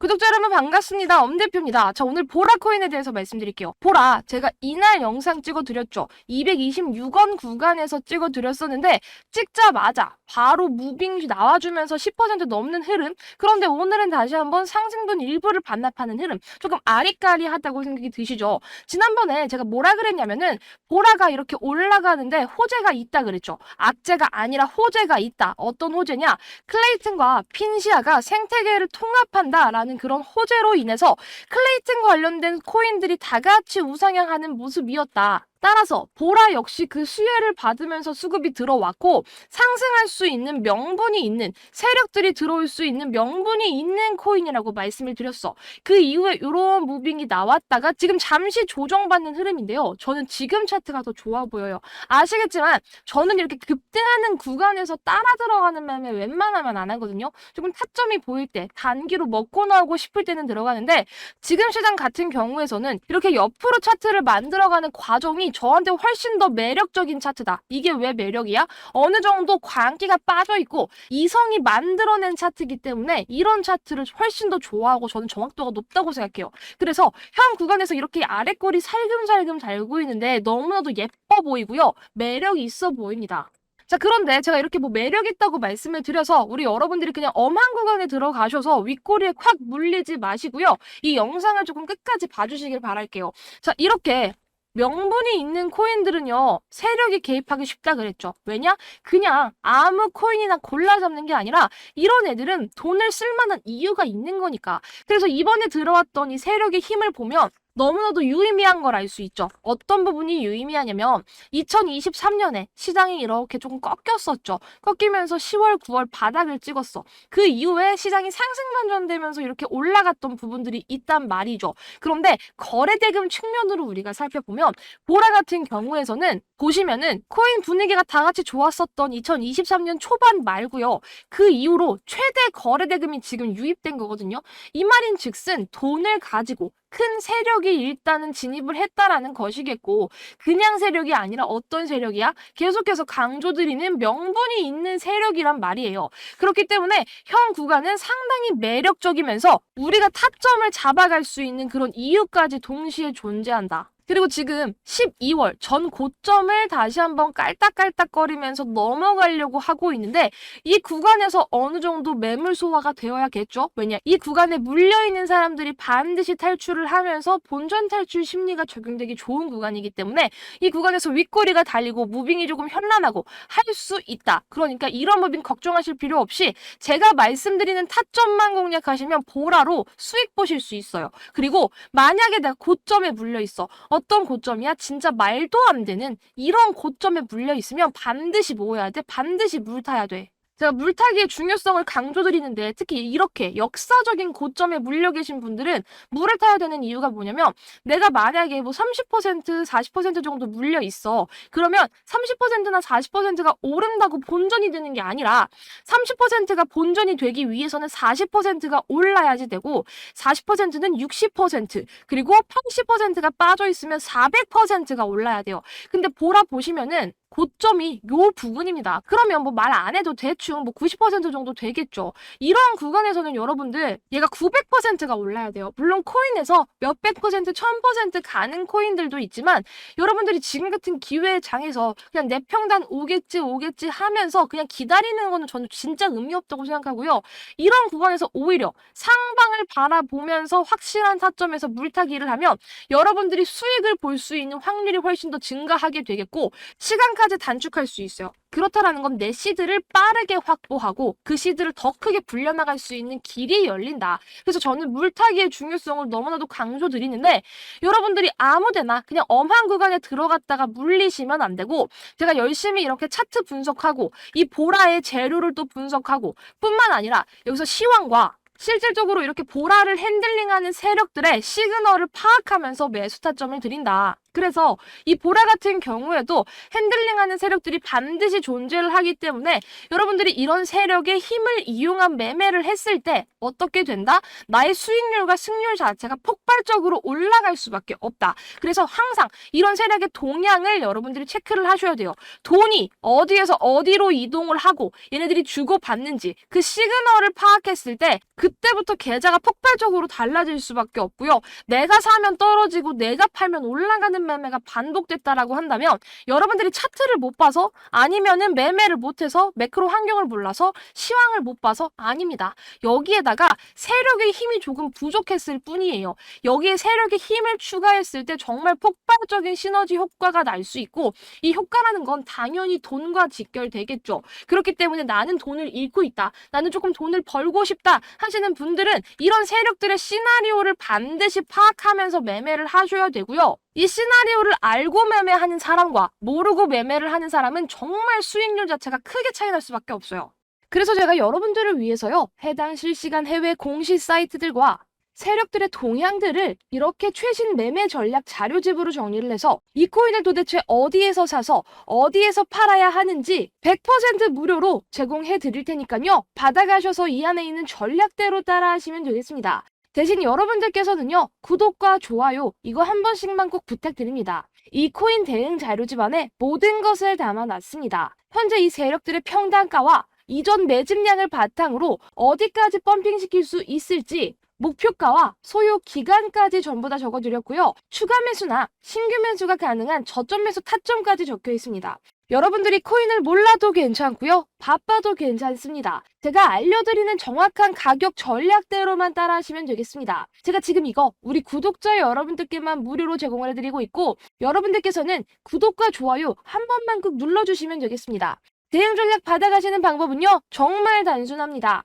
구독자 여러분 반갑습니다. 엄대표입니다. 자, 오늘 보라 코인에 대해서 말씀드릴게요. 보라, 제가 이날 영상 찍어드렸죠. 226원 구간에서 찍어드렸었는데, 찍자마자 바로 무빙 나와주면서 10% 넘는 흐름. 그런데 오늘은 다시 한번 상승분 일부를 반납하는 흐름. 조금 아리까리하다고 생각이 드시죠? 지난번에 제가 뭐라 그랬냐면은, 보라가 이렇게 올라가는데 호재가 있다 그랬죠. 악재가 아니라 호재가 있다. 어떤 호재냐? 클레이튼과 핀시아가 생태계를 통합한다라는 그런 호재로 인해서 클레이튼과 관련된 코인들이 다 같이 우상향하는 모습이었다. 따라서 보라 역시 그 수혜를 받으면서 수급이 들어왔고 상승할 수 있는 명분이 있는 세력들이 들어올 수 있는 명분이 있는 코인이라고 말씀을 드렸어. 그 이후에 이런 무빙이 나왔다가 지금 잠시 조정받는 흐름인데요. 저는 지금 차트가 더 좋아 보여요. 아시겠지만 저는 이렇게 급등하는 구간에서 따라 들어가는 매매 웬만하면 안 하거든요. 조금 타점이 보일 때 단기로 먹고 나오고 싶을 때는 들어가는데 지금 시장 같은 경우에서는 이렇게 옆으로 차트를 만들어가는 과정이 저한테 훨씬 더 매력적인 차트다. 이게 왜 매력이야? 어느 정도 광기가 빠져 있고 이성이 만들어낸 차트이기 때문에 이런 차트를 훨씬 더 좋아하고 저는 정확도가 높다고 생각해요. 그래서 현 구간에서 이렇게 아랫골이 살금살금 잘 보이는데 너무나도 예뻐 보이고요. 매력이 있어 보입니다. 자, 그런데 제가 이렇게 뭐 매력 있다고 말씀을 드려서 우리 여러분들이 그냥 엄한 구간에 들어가셔서 윗꼬리에 콱 물리지 마시고요. 이 영상을 조금 끝까지 봐주시길 바랄게요. 자, 이렇게 명분이 있는 코인들은요, 세력이 개입하기 쉽다 그랬죠. 왜냐? 그냥 아무 코인이나 골라 잡는 게 아니라 이런 애들은 돈을 쓸 만한 이유가 있는 거니까. 그래서 이번에 들어왔던 이 세력의 힘을 보면 너무나도 유의미한 걸 알 수 있죠. 어떤 부분이 유의미하냐면 2023년에 시장이 이렇게 조금 꺾였었죠. 꺾이면서 10월, 9월 바닥을 찍었어. 그 이후에 시장이 상승 반전되면서 이렇게 올라갔던 부분들이 있단 말이죠. 그런데 거래 대금 측면으로 우리가 살펴보면 보라 같은 경우에서는 보시면은 코인 분위기가 다 같이 좋았었던 2023년 초반 말고요. 그 이후로 최대 거래 대금이 지금 유입된 거거든요. 이 말인 즉슨 돈을 가지고 큰 세력이 일단은 진입을 했다라는 것이겠고 그냥 세력이 아니라 어떤 세력이야? 계속해서 강조드리는 명분이 있는 세력이란 말이에요. 그렇기 때문에 현 구간은 상당히 매력적이면서 우리가 타점을 잡아갈 수 있는 그런 이유까지 동시에 존재한다. 그리고 지금 12월 전 고점을 다시 한번 깔딱깔딱거리면서 넘어가려고 하고 있는데 이 구간에서 어느 정도 매물 소화가 되어야겠죠? 왜냐? 이 구간에 물려있는 사람들이 반드시 탈출을 하면서 본전 탈출 심리가 적용되기 좋은 구간이기 때문에 이 구간에서 윗꼬리가 달리고 무빙이 조금 현란하고 할 수 있다. 그러니까 이런 무빙 걱정하실 필요 없이 제가 말씀드리는 타점만 공략하시면 보라로 수익 보실 수 있어요. 그리고 만약에 내가 고점에 물려 있어. 어떤 고점이야? 진짜 말도 안 되는 이런 고점에 물려 있으면 반드시 뭐 해야 돼? 반드시 물 타야 돼. 제가 물타기의 중요성을 강조드리는데 특히 이렇게 역사적인 고점에 물려 계신 분들은 물을 타야 되는 이유가 뭐냐면 내가 만약에 뭐 30% 40% 정도 물려 있어. 그러면 30%나 40%가 오른다고 본전이 되는 게 아니라 30%가 본전이 되기 위해서는 40%가 올라야지 되고 40%는 60% 그리고 80%가 빠져 있으면 400%가 올라야 돼요. 근데 보라 보시면은 고점이 요 부분입니다. 그러면 뭐 말 안 해도 대충 뭐 90% 정도 되겠죠. 이런 구간에서는 여러분들 얘가 900%가 올라야 돼요. 물론 코인에서 몇백 퍼센트, 천 퍼센트 가는 코인들도 있지만 여러분들이 지금 같은 기회 장에서 그냥 내 평단 오겠지 오겠지 하면서 그냥 기다리는 거는 저는 진짜 의미 없다고 생각하고요. 이런 구간에서 오히려 상방을 바라보면서 확실한 타점에서 물타기를 하면 여러분들이 수익을 볼 수 있는 확률이 훨씬 더 증가하게 되겠고 시간 까지 단축할 수 있어요. 그렇다라는 건 내 시드를 빠르게 확보하고 그 시드를 더 크게 불려나갈 수 있는 길이 열린다. 그래서 저는 물타기의 중요성을 너무나도 강조드리는데 여러분들이 아무데나 그냥 엄한 구간에 들어갔다가 물리시면 안 되고 제가 열심히 이렇게 차트 분석하고 이 보라의 재료를 또 분석하고 뿐만 아니라 여기서 시황과 실질적으로 이렇게 보라를 핸들링하는 세력들의 시그널을 파악하면서 매수 타점을 드린다. 그래서 이 보라 같은 경우에도 핸들링하는 세력들이 반드시 존재를 하기 때문에 여러분들이 이런 세력의 힘을 이용한 매매를 했을 때 어떻게 된다? 나의 수익률과 승률 자체가 폭발적으로 올라갈 수밖에 없다. 그래서 항상 이런 세력의 동향을 여러분들이 체크를 하셔야 돼요. 돈이 어디에서 어디로 이동을 하고 얘네들이 주고받는지 그 시그널을 파악했을 때 그때부터 계좌가 폭발적으로 달라질 수밖에 없고요. 내가 사면 떨어지고 내가 팔면 올라가는 매매가 반복됐다라고 한다면 여러분들이 차트를 못 봐서 아니면은 매매를 못해서 매크로 환경을 몰라서 시황을 못 봐서 아닙니다. 여기에다가 세력의 힘이 조금 부족했을 뿐이에요. 여기에 세력의 힘을 추가했을 때 정말 폭발적인 시너지 효과가 날 수 있고 이 효과라는 건 당연히 돈과 직결되겠죠. 그렇기 때문에 나는 돈을 잃고 있다. 나는 조금 돈을 벌고 싶다 하시는 분들은 이런 세력들의 시나리오를 반드시 파악하면서 매매를 하셔야 되고요. 이 시나리오를 알고 매매하는 사람과 모르고 매매를 하는 사람은 정말 수익률 자체가 크게 차이 날 수밖에 없어요. 그래서 제가 여러분들을 위해서요. 해당 실시간 해외 공시 사이트들과 세력들의 동향들을 이렇게 최신 매매 전략 자료집으로 정리를 해서 이 코인을 도대체 어디에서 사서 어디에서 팔아야 하는지 100% 무료로 제공해 드릴 테니까요. 받아가셔서 이 안에 있는 전략대로 따라 하시면 되겠습니다. 대신 여러분들께서는요, 구독과 좋아요, 이거 한 번씩만 꼭 부탁드립니다. 이 코인 대응 자료집 안에 모든 것을 담아놨습니다. 현재 이 세력들의 평단가와 이전 매집량을 바탕으로 어디까지 펌핑시킬 수 있을지 목표가와 소요 기간까지 전부 다 적어드렸고요. 추가 매수나 신규 매수가 가능한 저점 매수 타점까지 적혀 있습니다. 여러분들이 코인을 몰라도 괜찮고요. 바빠도 괜찮습니다. 제가 알려드리는 정확한 가격 전략대로만 따라하시면 되겠습니다. 제가 지금 이거 우리 구독자 여러분들께만 무료로 제공을 해드리고 있고 여러분들께서는 구독과 좋아요 한 번만 꼭 눌러주시면 되겠습니다. 대응 전략 받아가시는 방법은요, 정말 단순합니다.